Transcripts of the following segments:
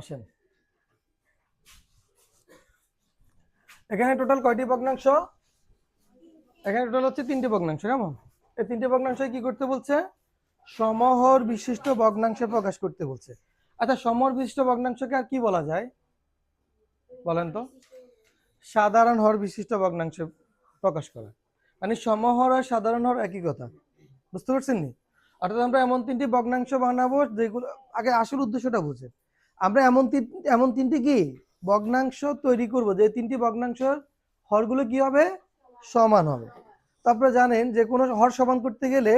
আসেন। এখানে টোটাল কয়টি ভগ্নাংশ? এখানে টোটাল হচ্ছে তিনটি ভগ্নাংশ, কেমন? এই তিনটি ভগ্নাংশ কি করতে বলছে? সমহর বিশিষ্ট ভগ্নাংশে প্রকাশ করতে বলছে। আচ্ছা সমহর বিশিষ্ট ভগ্নাংশকে আর কি বলা যায়? বলেন তো। সাধারণ হর বিশিষ্ট ভগ্নাংশে প্রকাশ করা। মানে সমহর আর সাধারণ হর একই কথা। বুঝতে পারছেন নি? অর্থাৎ আমরা এমন তিনটি ভগ্নাংশ বানাবো যেগুলো আগে আসল উদ্দেশ্যটা বুঝে আমরা এমন এমন তিনটি কি? ভগ্নাংশ তৈরি করব। যে তিনটি ভগ্নাংশের হরগুলো কি হবে? সমান হবে। তারপরে জানেন যে কোনো হর সমান করতে গেলে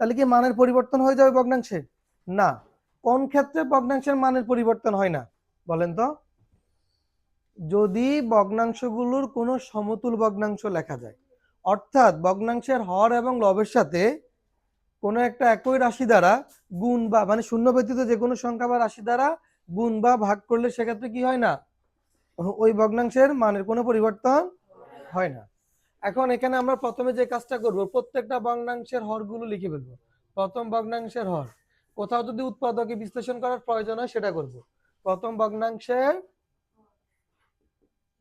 তাহলে কি মানের পরিবর্তন হয়ে যাবে ভগ্নাংশের না। কোন ক্ষেত্রে ভগ্নাংশের মানের পরিবর্তন হয় না? বলেন তো। যদি ভগ্নাংশগুলোর কোনো সমতুল ভগ্নাংশ লেখা যায়, অর্থাৎ ভগ্নাংশের হর এবং লবের সাথে কোনো একটা একই রাশি দ্বারা গুণ বা মানে শূন্য ব্যতীত যে কোনো সংখ্যা বা রাশি দ্বারা গুণ বা ভাগ করলে সেক্ষেত্রে কি হয় না? ওই ভগ্নাংশের মানের কোনো পরিবর্তন হয় না। এখন এখানে আমরা প্রথমে যে কাজটা করব, প্রত্যেকটা ভগ্নাংশের হরগুলো লিখে ফেলব। প্রথম ভগ্নাংশের হর। কোথাও যদি উৎপাদকে বিশ্লেষণ করার প্রয়োজন হয় সেটা করব। প্রথম ভগ্নাংশের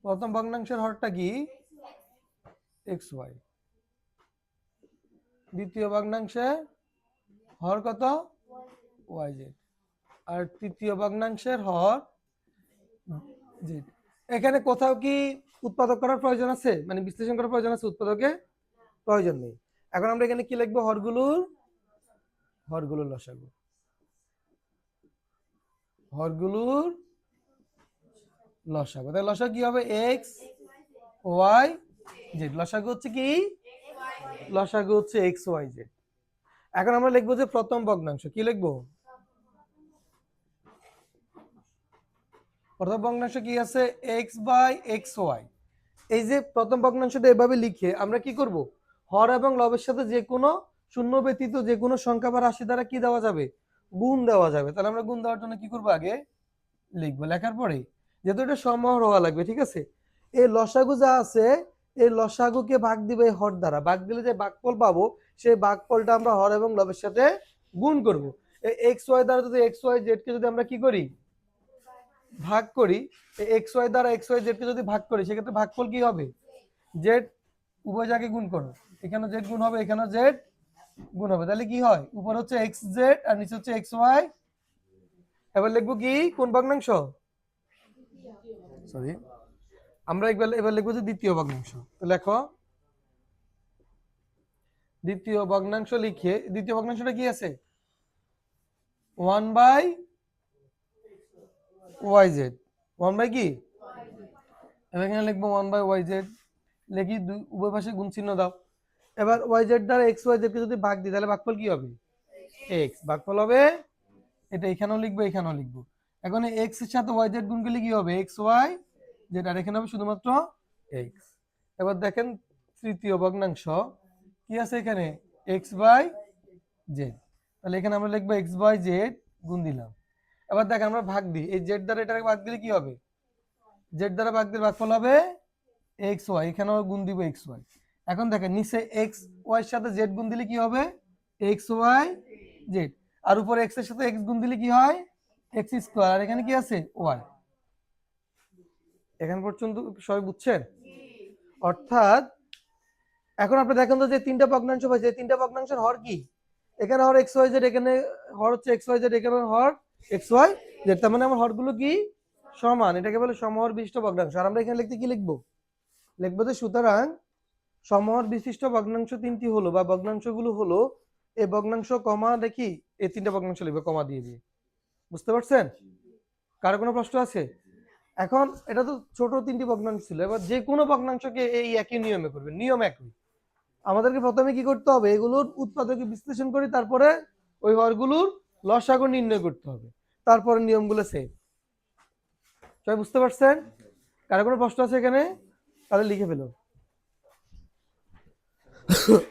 প্রথম ভগ্নাংশের হরটা কি? X Y. দ্বিতীয় ভগ্নাংশে হর কত? Y Z. আর তৃতীয় ভগ্নাংশের হর জেড এখানে কোথাও কি উৎপাদক করার প্রয়োজন আছে? মানে বিশ্লেষণ করার প্রয়োজন আছে, উৎপাদকে প্রয়োজন নেই। এখন আমরা এখানে কি লিখব? হরগুলোর হরগুলোর লসাগু। হরগুলোর লসাগু। তাহলে লসাগু কি হবে? X, Y, Z. লসাগু হচ্ছে কি? লসাগু হচ্ছে এক্স, ওয়াই, জেড। এখন আমরা লিখব যে প্রথম ভগ্নাংশ। কি লিখব? প্রথম ভগ্নাংশ কি আছে? এক্স বাই এক্স ওয়াই এই যে প্রথম ভগ্নাংশটা এভাবে লিখে আমরা কি করব? হর এবং লবের সাথে যে কোনো শূন্য ব্যতীত যে কোনো সংখ্যা বা রাশি দ্বারা কি দেওয়া যাবে? গুণ দেওয়া যাবে। তাহলে আমরা গুণ দেওয়ার জন্য কি করব আগে? লিখব। লেখার পরে যেহেতু এটা সমহর হওয়া লাগবে, ঠিক আছে? এই লসাগু যা আছে, এই লসাগুকে ভাগ দিবে হর দ্বারা। ভাগ দিলে যে ভাগফল পাবো, সেই ভাগফলটা আমরা হর এবং লবের সাথে গুণ করব। এই এক্স ওয়াই দ্বারা যদি এক্স ওয়াই জেড কে যদি আমরা কি করি? ভাগ করি এক্স ওয়াই দ্বারা এক্স ওয়াই জেড কে যদি ভাগ করি, সেক্ষেত্রে ভাগফল কি হবে? জেড উভয় জায়গায় গুণ করো। এখানে জেড গুণ হবে এখানে জেড গুণ হবে। তাহলে কি হয়? উপর হচ্ছে এক্স জেড আর নিচে হচ্ছে এক্স ওয়াই এবার লিখব কি? কোন ভগ্নাংশ? সরি আমরা একবার এবার লিখব যে দ্বিতীয় ভগ্নাংশ। তো লেখো। দ্বিতীয় ভগ্নাংশ লিখে, দ্বিতীয় ভগ্নাংশটা কি আছে? One by Y Z one by কি? এবার এখানে লিখব ওয়ান বাই ওয়াই জেড লিখি দুই উভয় পাশে গুণ চিহ্ন দাও। এবার ওয়াই জেড দ্বারা এক্স ওয়াই জেডকে যদি ভাগ দিই, তাহলে ভাগফল কি হবে? এক্স ভাগফল হবে এটা এখানেও লিখব এখানেও লিখব। এখন এক্সের সাথে ওয়াই জেড গুণ করলে কি হবে? এক্স ওয়াই জেড আর এখানে হবে শুধুমাত্র এক্স এবার দেখেন তৃতীয় ভগ্নাংশ। কি আছে এখানে? এক্স বাই জেড তাহলে এখানে আমরা লিখব এক্স বাই জেড গুণ দিলাম। এবার দেখেন আমরা ভাগ দিই। এই জেড দ্বারা এটাকে ভাগ দিলে কি হবে? জেড দ্বারা ভাগ দিলে ভাগফল হবে এক্স ওয়াই এখানেও গুণ দিব এক্স ওয়াই এখন দেখেন, নিচে এক্স ওয়াই সাথে জেড গুণ দিলে কি হবে? এক্স ওয়াই জেড আর উপরে এক্সের সাথে এক্স গুণ দিলে কি হয়? এক্স স্কোয়ার আর এখানে কি আছে? ওয়াই এখান পর্যন্ত সবাই বুঝছেন? অর্থাৎ, এখন আপনি দেখেন তো যে তিনটা ভগ্নাংশ পাইছে। তিনটা ভগ্নাংশের হর কি? এখানে হর এক্স ওয়াই জেড এখানে হর হচ্ছে এক্স ওয়াই জেড এখানে হর এক্স ওয়াই জেড তার মানে আমার হরগুলো কি? সমান। এটাকে বলে সমহর বিশিষ্ট ভগ্নাংশ। আর আমরা এখানে লিখতে কি লিখব? লিখব যে সুতরাং সমহর বিশিষ্ট ভগ্নাংশ তিনটি হলো, বা ভগ্নাংশগুলো হলো এই ভগ্নাংশ কমা দেখি এই তিনটা ভগ্নাংশ লিখবে, কমা দিয়ে দিয়ে। বুঝতে পারছেন? কারও কোনো প্রশ্ন আছে? এখন এটা তো ছোট তিনটি ভগ্নাংশ ছিল, এবার যে কোনো ভগ্নাংশকে এই একই নিয়মে করবে নিয়ম একই। আমাদেরকে প্রথমে কি করতে হবে? এগুলোর উৎপাদকে বিশ্লেষণ করি তারপরে ওই হরগুলোর লসাগু নির্ণয় করতে হবে। তারপরে নিয়মগুলো সেম সবাই বুঝতে পারছেন? কারও কোনো প্রশ্ন আছে এখানে? তাহলে লিখে ফেলো